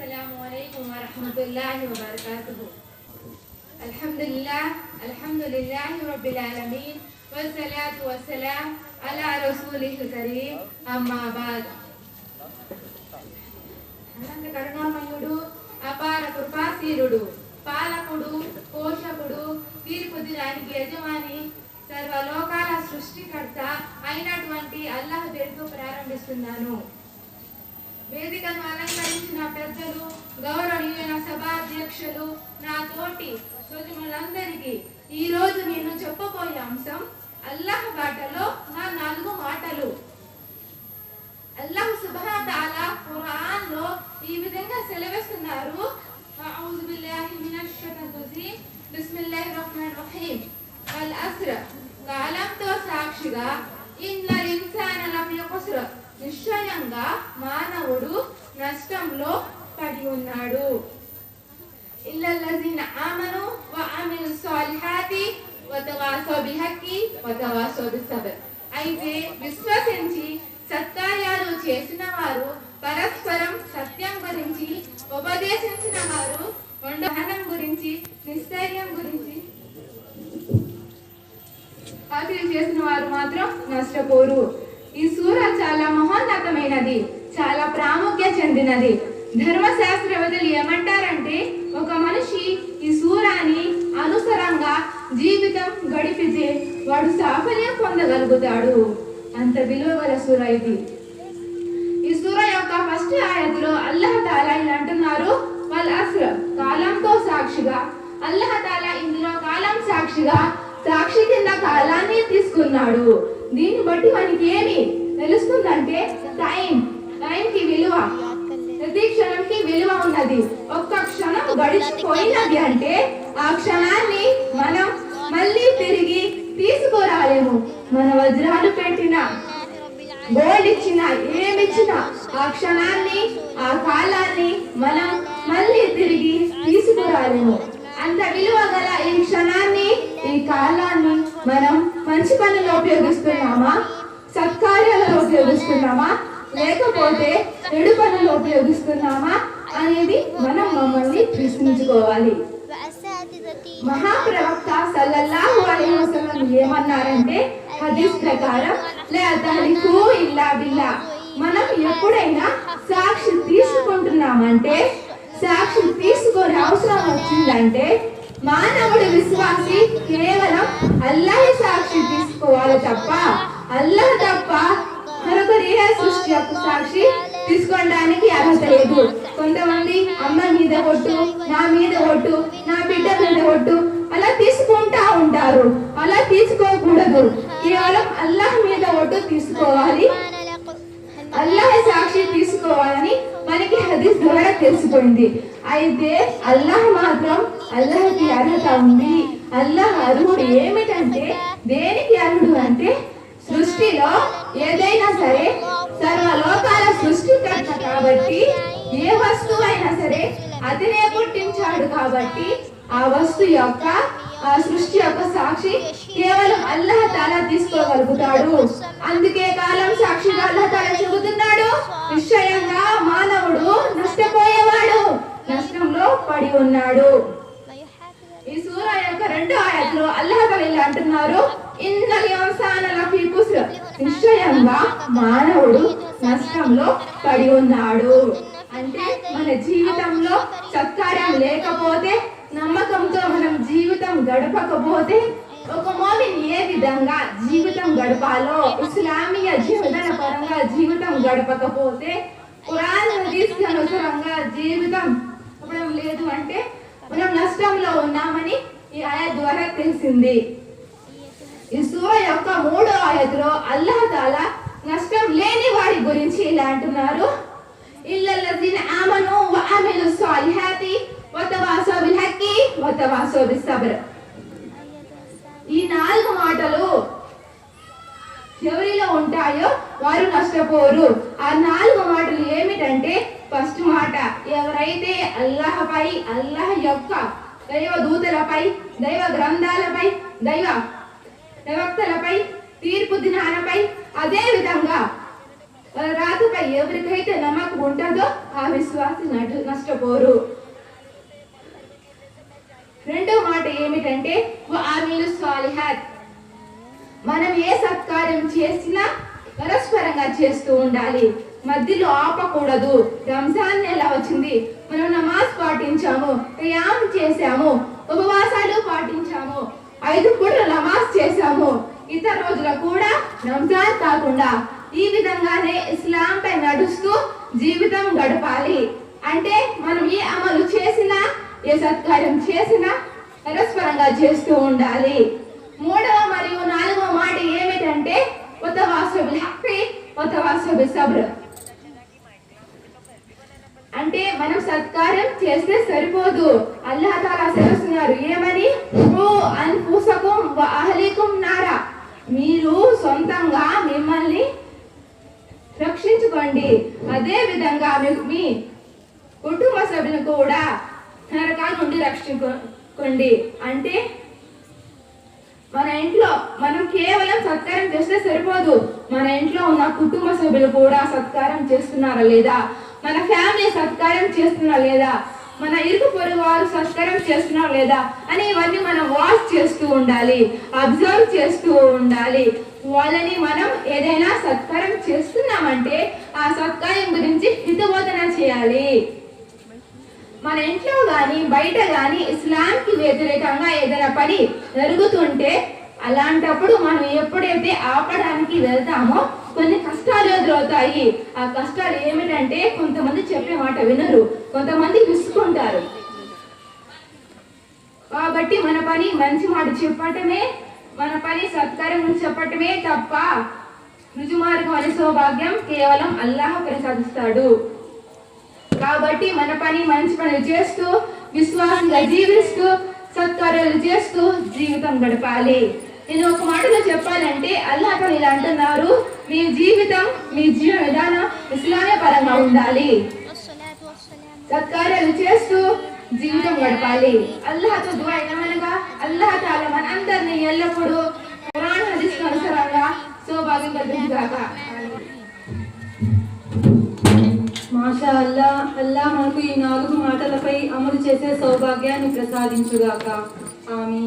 السلام عليكم ورحمة الله وبركاته الحمد لله الحمد لله رب العالمين والصلاة والسلام على رسوله الكريم أما بعد అనంత కరుణామయుడు అపార కృపాశీలుడు పాలకుడు పోషకుడు తీర్పు దినానికి యజమాని సర్వలోకాల సృష్టికర్త అయినటువంటి అల్లాహ్ పేరుతో ప్రారంభిస్తున్నాను వేదికను అలంకరించిన పెద్దలు గౌరవనీయుల సభాధ్యక్షులు నా తోటి సోదరులందరికీ ఈ రోజు నేను చెప్పబోయే అంశం అల్లాహ్ బాటలో నా నాలుగు మాటలు. అల్లాహ్ సుబ్హానహు తాలా ఖురాన్లో ఈ విధంగా సెలవిస్తున్నారు. అఊజు బిల్లాహి మినష్ షైతానిర్ రజీమ్. బిస్మిల్లాహిర్ రహ్మానిర్ రహీం వల్ కాలంతో సాక్షిగా ఇన్నల్ ఇన్సాన లఫీ ఖుస్ర్ నిశ్చయంగా మానవుడు నష్టంలో పడి ఉన్నాడు. ఇల్లల్లజీన ఆమను వ అమిలు సాలిహాతి వ బిహక్కి వ తవాసౌ అయితే విశ్వసించి సత్కార్యాలు చేసిన వారు పరస్పరం సత్యం గురించి ఉపదేశించిన వారు వండహనం గురించి నిశ్చర్యం గురించి హాసిల్ చేసిన వారు మాత్రం నష్టపోరు. ఈ సూర చాలా మహోన్నతమైనది చాలా ప్రాముఖ్య చెందినది. ధర్మశాస్త్రవేత్తలు ఏమంటారంటే ఒక మనిషి ఈ సూరాని అనుసరంగా జీవితం గడిపితే వాడు సాఫల్యం పొందగలుగుతాడు. అంత విలువ గల సూర ఇది. ఈ సూర యొక్క ఫస్ట్ ఆయతిలో అల్లాహ్ తాలా ఇలా అంటున్నారు వాళ్ళ అస్ర కాలంతో సాక్షిగా అల్లాహ్ తాలా ఇందులో కాలం సాక్షిగా సాక్షి కింద కాలాన్ని తీసుకున్నాడు. దీన్ని బట్టి మనకి ఏమి తెలుస్తుందంటే టైం. టైం కి విలువ. ప్రతి క్షణంకి విలువ ఉన్నది. ఒక్క క్షణం గడిచిపోయినది అంటే ఆ క్షణాన్ని మనం మళ్ళీ తిరిగి తీసుకురాలేము. మన వజ్రాలు పెట్టిన గోల్డ్ ఇచ్చిన ఏమిచ్చినా ఆ క్షణాన్ని ఆ కాలాన్ని మనం మళ్ళీ తిరిగి తీసుకురాలేము. అంత విలువ గల ఈ క్షణాన్ని ఈ కాలాన్ని మనం మంచి పనుల్లో ఉపయోగిస్తున్నామా? సత్కార్యాలలో ఉపయోగిస్తున్నామా? లేకపోతే ఎడు పనులు ఉపయోగిస్తున్నామా? అనేది మనం మమ్మల్ని ప్రశ్నించుకోవాలి. మహాప్రవక్త సల్లల్లాహు అలైహి వసల్లం ఏమన్నారంటే హదీస్ ప్రకారం లేదా ఇల్లా బిల్లా. మనం ఎప్పుడైనా సాక్షి తీసుకుంటున్నామంటే సాక్షి తీసుకునే అవసరం వచ్చిందంటే మానవుడి విశ్వాసి కేవలం అల్లాహ్ తప్పు సాక్షి తీసుకోవడానికి అర్హత లేదు. కొంతమంది అమ్మ మీద ఒట్టు నా మీద ఒట్టు నా బిడ్డ మీద ఒట్టు అలా తీసుకుంటా ఉంటారు. అలా తీసుకోకూడదు. కేవలం అల్లాహ్ మీద ఒట్టు తీసుకోవాలి. అల్లాహ్ సాక్షి తీసుకోవాలని మనకి హదీస్ ద్వారా తెలిసిపోయింది. అయితే అల్లాహ్ మాత్రం అల్లాహ్కి అర్హత ఉంది. అల్లాహ్ అర్హుడు ఏమిటంటే దేనికి అర్హుడు అంటే సృష్టిలో ఏదైనా సరే సర్వలోకాల సృష్టికర్త కాబట్టి ఏ వస్తువు అయినా సరే అతనే పుట్టించాడు కాబట్టి ఆ వస్తువు యొక్క సృష్టి యొక్క సాక్షి కేవలం అల్లహ తల తీసుకోగలుగుతాడు. అందుకే కాలం సాక్షిగా అల్లహ తల చెబుతున్నాడు నిశ్చయంగా మానవుడు నష్టపోయేవాడు. నష్టంలో పడి ఉన్నాడు. ఈ సూర్య యొక్క రెండు ఆయన అల్లహ తల అంటున్నారు. నిశ్చయంగా మానవుడు నష్టంలో పడి ఉన్నాడు. అంటే మన జీవితంలో సత్కారం లేకపోతే నమ్మకంతో మనం జీవితం గడపకపోతే ఒక మోమిన్ ఏ విధంగా జీవితం గడపాలో? ఇస్లామీయ జీవన పరంగా జీవితం గడపకపోతే పురాణ హదీస్కి జీవితం లేదు అంటే మనం నష్టంలో ఉన్నామని ఈ ఆయా ద్వారా తెలిసింది. ఈ సూర యొక్క మూడో ఆయతలో అల్లాహ్ తాలా నష్టం లేని వాడి గురించి ఇలా అంటున్నారు. ఇల్లల్లజీన ఆమను వ అమిలు సాలిహాతి వ తవాసౌ బిల్ హక్కి వ తవాసౌ బిస్ సబ్ర్. ఈ నాలుగు మాటలు ఎవరిలో ఉంటాయో వారు నష్టపోరు. ఆ నాలుగు మాటలు ఏమిటంటే ఫస్ట్ మాట ఎవరైతే అల్లాహపై అల్లాహ్ యొక్క దైవ దూతలపై దైవ గ్రంథాలపై దైవ ప్రవక్తలపై తీర్పు దినాలపై అదే విధంగా రాతపై ఎవరికైతే నమ్మకం ఉంటుందో ఆ విశ్వాసి నటు నష్టపోరు. రెండో మాట ఏమిటంటే ఆమెలు స్వాలిహాత్ మనం ఏ సత్కార్యం చేసినా పరస్పరంగా చేస్తూ ఉండాలి. మధ్యలో ఆపకూడదు. రంజాన్ నెల వచ్చింది. మనం నమాజ్ పాటించాము ప్రయాణం చేశాము ఉపవాసాలు పాటించాము. ఐదు పూట నమాజ్ చేశాము. ఇతర రోజుల కూడా రంజాన్ కాకుండా ఈ విధంగానే ఇస్లాం పై నడుస్తూ జీవితం గడపాలి. అంటే మనం ఏ అమలు చేసినా ఏ సత్కార్యం చేసినా పరస్పరంగా చేస్తూ ఉండాలి. మూడవ మరియు నాలుగవ మాట ఏమిటంటే కొత్త వతవాసబిల్ హక్కి వతవాసబిల్ సబ్ర. అంటే మనం సత్కారం చేస్తే సరిపోదు. అల్లాహ్ తాలా సెలవుస్తున్నారు. ఏమని? "ఓ అన్ఫుసకుం వ నారా. మీరు సొంతంగా మిమ్మల్ని రక్షించుకోండి. అదే విధంగా మీకు మీ కుటుంబ సభ్యులు కూడా నరకాల నుండి రక్షించుకోండి. అంటే మన ఇంట్లో మనం కేవలం సత్కారం చేస్తే సరిపోదు. మన ఇంట్లో ఉన్న కుటుంబ సభ్యులు కూడా సత్కారం చేస్తున్నారా లేదా? మన ఫ్యామిలీ సత్కారం చేస్తున్నా లేదా? మన ఇరుగు పొరుగు వారు సత్కారం చేస్తున్నారా లేదా? అని ఇవన్నీ మనం వాచ్ చేస్తూ ఉండాలి అబ్జర్వ్ చేస్తూ ఉండాలి. వాళ్ళని మనం ఏదైనా సత్కారం చేస్తున్నామంటే ఆ సత్కారం గురించి హితబోధన చేయాలి. మన ఇంట్లో కానీ బయట కానీ ఇస్లాంకి వ్యతిరేకంగా ఏదైనా పని జరుగుతుంటే అలాంటప్పుడు మనం ఎప్పుడైతే ఆపడానికి వెళ్తామో కొన్ని కష్టాలు ఎదురవుతాయి. ఆ కష్టాలు ఏమిటంటే కొంతమంది చెప్పే మాట వినరు. కొంతమంది విసుకుంటారు. కాబట్టి మన పని మంచి మాట చెప్పటమే మన పని సత్కారం చెప్పటమే తప్ప రుజుమార్గం అనే సౌభాగ్యం కేవలం అల్లాహ్ ప్రసాదిస్తాడు. కాబట్టి మన పని మంచి పనులు చేస్తూ విశ్వాసంగా జీవిస్తూ సత్కార్యాలు చేస్తూ జీవితం గడపాలి. నేను ఒక మాటలో చెప్పాలంటే అల్లాహ్ ఇలా అంటున్నారు మీ జీవితం మీ జీవన విధానం ఇస్లామే పరంగా ఉండాలి. సత్కార్యాలు చేస్తూ జీవితం గడపాలి. అల్లాహతో దువా ఏమనగా అల్లాహ్ తాల మనందరినీ ఎల్లప్పుడూ పురాణ అనుసరంగా సౌభాగ్యం కల్పించుగాక మాషా అల్లా అల్లా మనకు ఈ నాలుగు మాటలపై అమలు చేసే సౌభాగ్యాన్ని ప్రసాదించుగాక. ఆమె